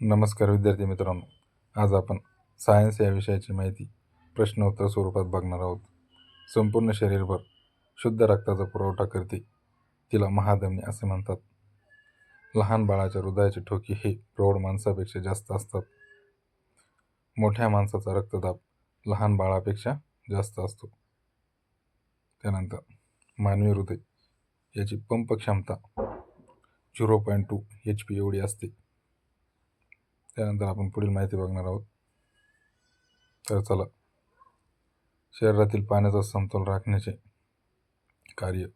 नमस्कार विद्यार्थी मित्रांनो. आज आपण सायन्स या विषयाची माहिती प्रश्नोत्तर स्वरूपात बघणार आहोत. संपूर्ण शरीरभर शुद्ध रक्ताचा पुरवठा करते तिला महाधमनी असे म्हणतात. लहान बाळाच्या हृदयाचे ठोके हे प्रौढ माणसापेक्षा जास्त असतात. मोठ्या माणसाचा रक्तदाब लहान बाळापेक्षा जास्त असतो. त्यानंतर मानवी हृदय याची पंप क्षमता zero point two H P एवढी असते. त्यानंतर आपण पुढील माहिती बघणार आहोत. तर चला शरीरातील पाण्याचा समतोल राखण्याचे कार्य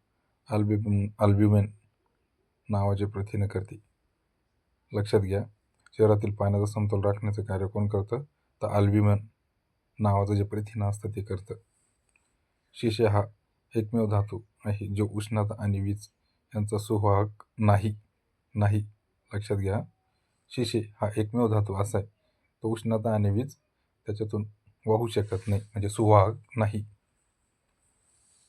अल्ब्युमिन अल्ब्युमेन नावाचे प्रथिने करते. लक्षात घ्या शरीरातील पाण्याचा समतोल राखण्याचं कार्य कोण करतं? तर अल्ब्युमेन नावाचं जे प्रथिन असतं ते करतं. शिशे हा एकमेव धातू आहे जो उष्णता आणि वीज यांचा सुवाहक नाही नाही. लक्षात घ्या. शिशे हा एकमेव धातू असा आहे. तो उष्णता आणि वीज त्याच्यातून वाहू शकत नाही म्हणजे सुवाहक नाही.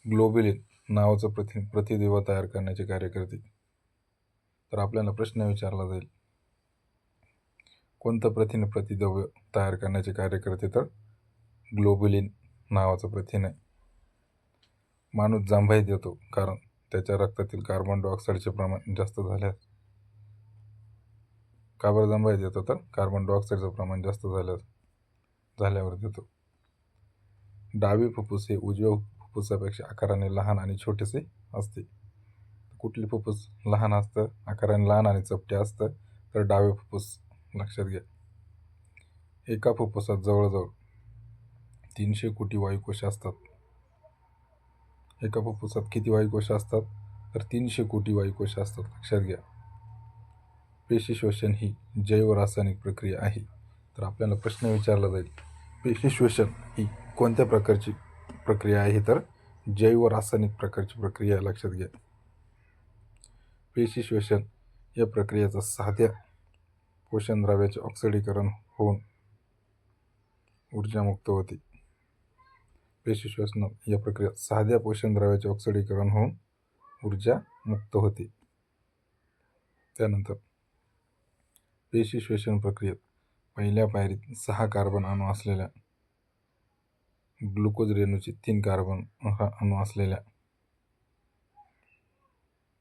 ग्लोबिलिन नावाचं प्रति प्रतिदेव तयार करण्याचे कार्य करते. तर आपल्याला प्रश्न विचारला जाईल कोणतं प्रथिन प्रतिद्रव्य तयार करण्याचे कार्य करते? तर ग्लोबुलिन नावाचं प्रथिन आहे. माणूस जांभाई देतो कारण त्याच्या रक्तातील कार्बन डायऑक्साईडचे प्रमाण जास्त झाल्यास का बरं देतो तर कार्बन डायऑक्साईडचं प्रमाण जास्त झाल्यास झाल्यावर देतो. डावी फुफ्फुस हे उजव्या फुफ्फुसापेक्षा आकाराने लहान आणि छोटेसे असते. कुठली फुफ्फुस लहान असतं आकाराने लहान आणि चपटे असतं तर डावे फुफ्फुस लक्षात घ्या. एका फुफ्फुसात जवळजवळ तीनशे कोटी वायुकोश असतात. एका फुफ्फुसात किती वायुकोश असतात तर तीनशे कोटी वायुकोश असतात लक्षात घ्या. पेशी श्वसन ही जैव रासायनिक प्रक्रिया आहे. तर आपल्याला प्रश्न विचारला जाईल पेशी श्वसन ही कोणत्या प्रकारची प्रक्रिया आहे? तर जैव रासायनिक प्रकारची प्रक्रिया लक्षात घ्या. पेशी श्वसन या प्रक्रियेचा साध्या पोषण द्रव्याचे ऑक्सिडीकरण होऊन ऊर्जा मुक्त होते. पेशी श्वसन या प्रक्रियेत साध्या पोषण द्रव्याचे ऑक्सिडीकरण होऊन ऊर्जा मुक्त होते. त्यानंतर पेशी श्वसन प्रक्रियेत. पहिल्या पायरीत सहा कार्बन अणू असलेल्या ग्लुकोज रेणूचे तीन कार्बन अणू असलेल्या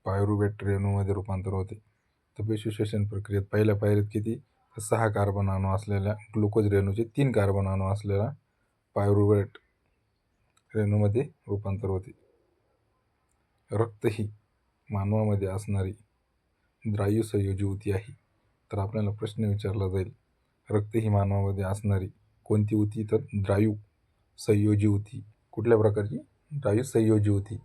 पायरुवेट रेणूमध्ये रूपांतर होते. तर पेशी श्वसन प्रक्रियेत पहिल्या पायरीत किती? तर सहा कार्बन अणू असलेल्या ग्लुकोज रेणूचे तीन कार्बन अणू असलेल्या पायरुवेट रेणूमध्ये रूपांतर होते. रक्त ही मानवामध्ये असणारी द्रायू संयोजी आहे. आपल्याला प्रश्न विचारला जाईल. रक्त ही मानवामध्ये असणारी कोणती होती? तर द्रायू संयोजी होती. कुठल्या प्रकारची? द्रायू संयोजी होती.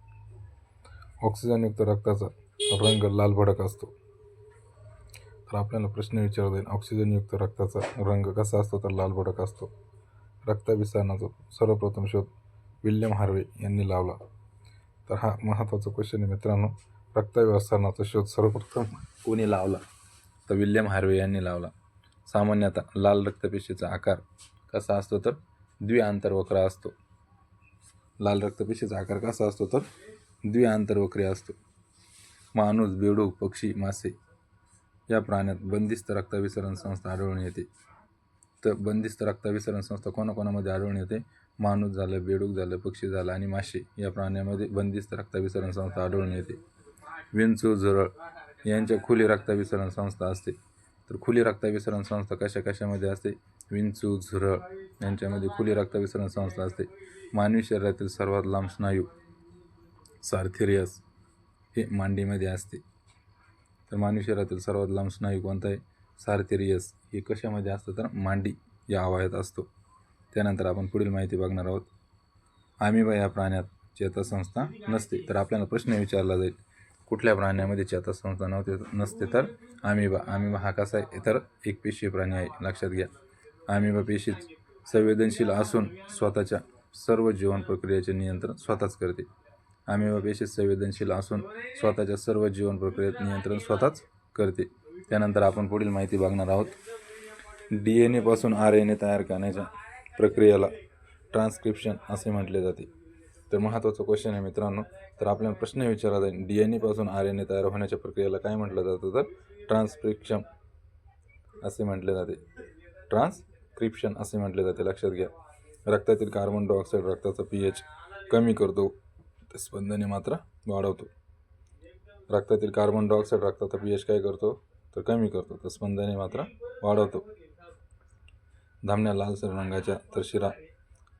ऑक्सिजनयुक्त रक्ताचा रंग लाल भडक असतो. तर आपल्याला प्रश्न विचारला जाईल ऑक्सिजनयुक्त रक्ताचा रंग कसा असतो? तर लाल भडक असतो. रक्ताभिसरणाचा सर्वप्रथम शोध विल्यम हार्वे यांनी लावला. तर हा महत्त्वाचा क्वेश्चन आहे मित्रांनो. रक्ताभिसरणाचा शोध सर्वप्रथम कोणी लावला? तर विल्यम हार्वे यांनी लावला. सामान्यतः लाल रक्तपेशीचा आकार कसा असतो तर द्विआंतरवक्र असतो. लाल रक्तपेशीचा आकार कसा असतो तर द्विआंतरवक्री असतो. माणूस बेडूक पक्षी मासे या प्राण्यात बंदिस्त रक्ताभिसरण संस्था आढळून येते. तर बंदिस्त रक्ताभिसरण संस्था कोणाकोणामध्ये आढळून येते? माणूस झालं बेडूक झालं पक्षी झालं आणि मासे या प्राण्यामध्ये बंदिस्त रक्ताभिसरण संस्था आढळून येते. विंचू झुरळ यांच्या खुली रक्ताभिसरण संस्था असते. तर खुली रक्ताभिसरण संस्था कशा कशामध्ये असते? विंचू झुरळ यांच्यामध्ये खुली रक्ताभिसरण संस्था असते. मानवी शरीरातील सर्वात लांब स्नायू सार्थिरियस हे मांडीमध्ये असते. तर मानवी शरीरातील सर्वात लांब स्नायू कोणता आहे? सार्थिरियस. हे कशामध्ये असतं? तर मांडी या अवयवात असतो. त्यानंतर आपण पुढील माहिती बघणार आहोत. आमिबा या प्राण्यात चेतासंस्था नसते. तर आपल्याला प्रश्न विचारला जाईल. कुठल्या प्राण्यामध्ये चेतासंस्था नव्हते नसते तर? आमिबा आमिबा हा कसा आहे? तर एक पेशी प्राणी आहे लक्षात घ्या. आमिबा पेशीत संवेदनशील असून स्वतःच्या सर्व जीवन प्रक्रियेचे नियंत्रण स्वतःच करते. आमिबा पेशीत संवेदनशील असून स्वतःच्या सर्व जीवन प्रक्रियेत नियंत्रण स्वतःच करते. त्यानंतर आपण पुढील माहिती बघणार आहोत. डी एन एपासून आर एन ए तयार करण्याच्या प्रक्रियेला ट्रान्स्क्रिप्शन असे म्हटले जाते. तर महत्त्वाचा क्वेश्चन आहे मित्रांनो. तर आपल्याला प्रश्न विचारला जाईल. डी एन एपासून आर एन ए तयार होण्याच्या प्रक्रियेला काय म्हटलं जातं तर ट्रान्सक्रिप्शन असे म्हटले जाते. ट्रान्सक्रिप्शन असे म्हटले जाते. लक्षात घ्या. रक्तातील कार्बन डायऑक्साईड रक्ताचा पी एच कमी करतो. तर स्पंदने मात्रा वाढवतो. रक्तातील कार्बन डायऑक्साईड रक्ताचा पी एच काय करतो? तर कमी करतो. तर स्पंदने मात्र वाढवतो. धामण्या लालसर रंगाच्या तर शिरा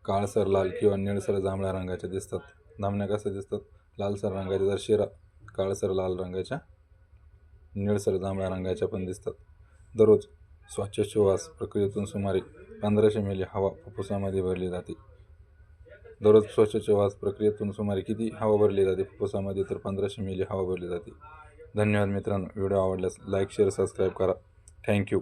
काळसर लाल किंवा निळसर जांभळ्या रंगाच्या दिसतात. धामण्या कशा दिसतात? लालसर रंगाच्या तर शिरा काळसर लाल रंगाच्या निळसर जांभळ्या रंगाच्या पण दिसतात. दररोज श्वासोच्छवास प्रक्रियेतून सुमारे पंधराशे मिली हवा फुफ्फुसामध्ये भरली जाते. दररोज श्वासोच्छवास प्रक्रियेतून सुमारे किती हवा भरली जाते? फुफ्फुसामध्ये तर पंधराशे मिली हवा भरली जाते. धन्यवाद मित्रांनो. व्हिडिओ आवडल्यास लाईक शेअर सबस्क्राईब करा. Thank you.